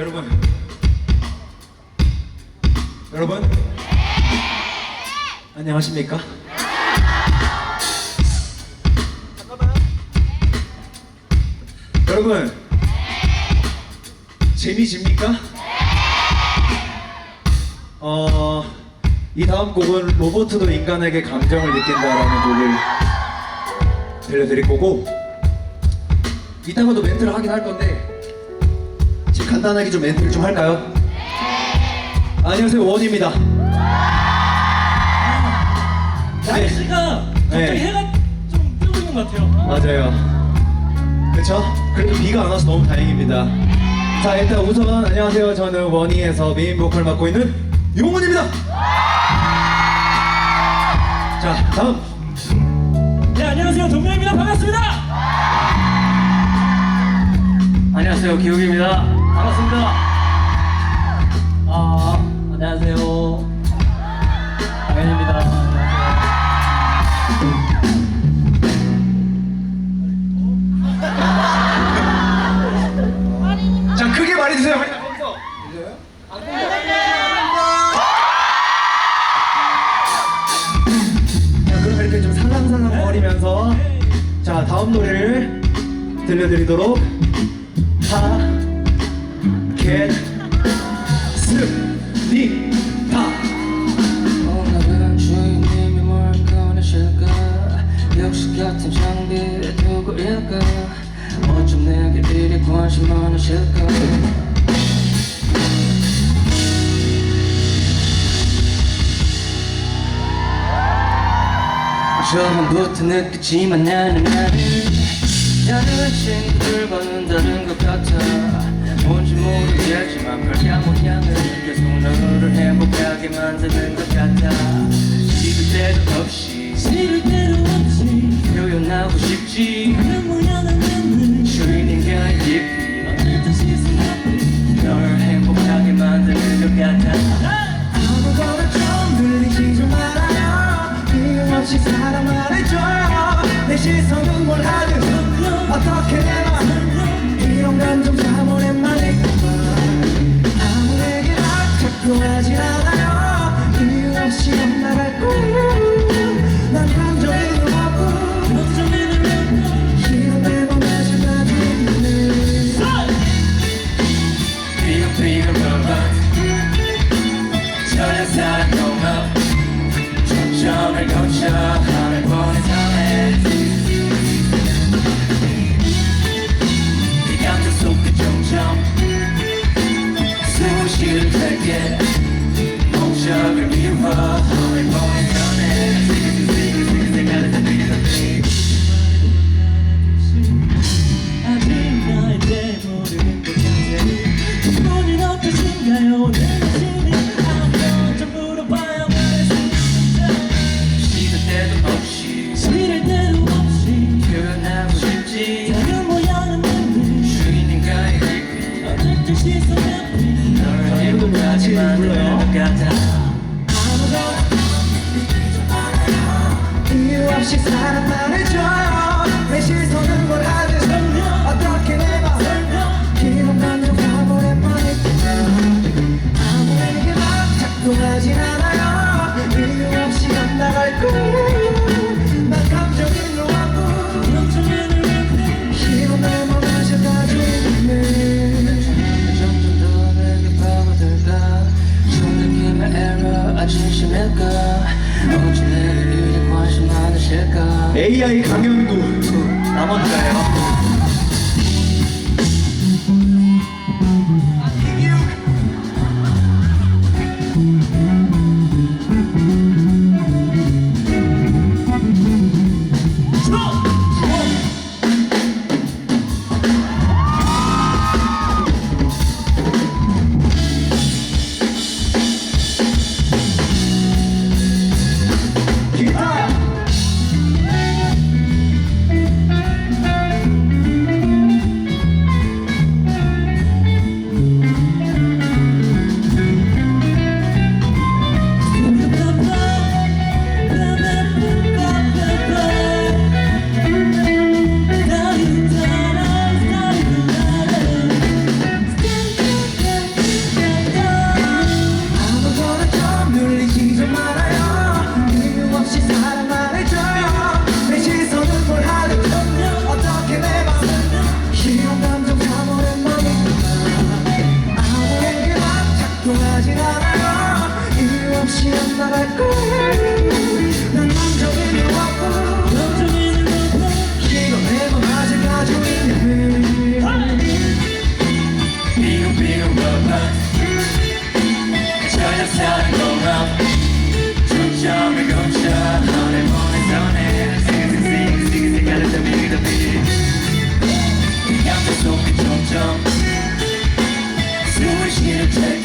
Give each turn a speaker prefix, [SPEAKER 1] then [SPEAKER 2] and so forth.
[SPEAKER 1] 여러분 여러분 안녕하십니까? 여러분 재미집니까? 어, 이 다음 곡은 로봇도 인간에게 감정을 느낀다라는 곡을 들려드릴 거고 이따가도 멘트를 하긴 할 건데 간단하게 좀 멘트를 좀 할까요? 안녕하세요 원입니다.
[SPEAKER 2] 날씨가 갑자기
[SPEAKER 1] 네.
[SPEAKER 2] 해가 좀 뜨고 있는 것 같아요.
[SPEAKER 1] 맞아요. 그쵸? 그래도 비가 안 와서 너무 다행입니다. 자 일단 우선 안녕하세요. 저는 원희에서 메인 보컬 맡고 있는 용훈입니다. 자 다음
[SPEAKER 2] 네 안녕하세요 동명입니다 반갑습니다.
[SPEAKER 3] 안녕하세요 기욱입니다 반갑습니다. 아 안녕하세요. 당현입니다.
[SPEAKER 1] 자 크게 말해주세요. 자 그럼 이렇게 좀 살랑살랑 거리면서 자 다음 노래를 들려드리도록 하 겠습니다.
[SPEAKER 3] 오늘은 주인님이 뭘 꺼내실까 처음부터 느꼈지만 나는 나는 다른 친구들과는 다른 것 같아 뭔지 모르 겠지만 별냥 모양은 계속 너를 행복하게 만드는 것 같아. 시도 때도 없이
[SPEAKER 2] 시를 때로 없이
[SPEAKER 3] 표현하고 싶지.
[SPEAKER 2] 그 모양은 내
[SPEAKER 3] 주인인가의 깊이
[SPEAKER 2] 어떤 뜻이 생각해
[SPEAKER 3] 널 행복하게 만드는 것 같아.
[SPEAKER 1] 아무거나 좀 들리지 좀 말아요. 이유 없이 사랑만 해줘요. 내 시선은 뭘 하든 어떻게 내맘 이런 감정 참 하진 않아요. 이유 없이 엇나갈 거예요. 난 감정이 없고
[SPEAKER 2] 걱정이는 없고
[SPEAKER 1] 이 이유 없이 사랑만 해줘요. 내 시선 AI 강연구 남원가예요 Take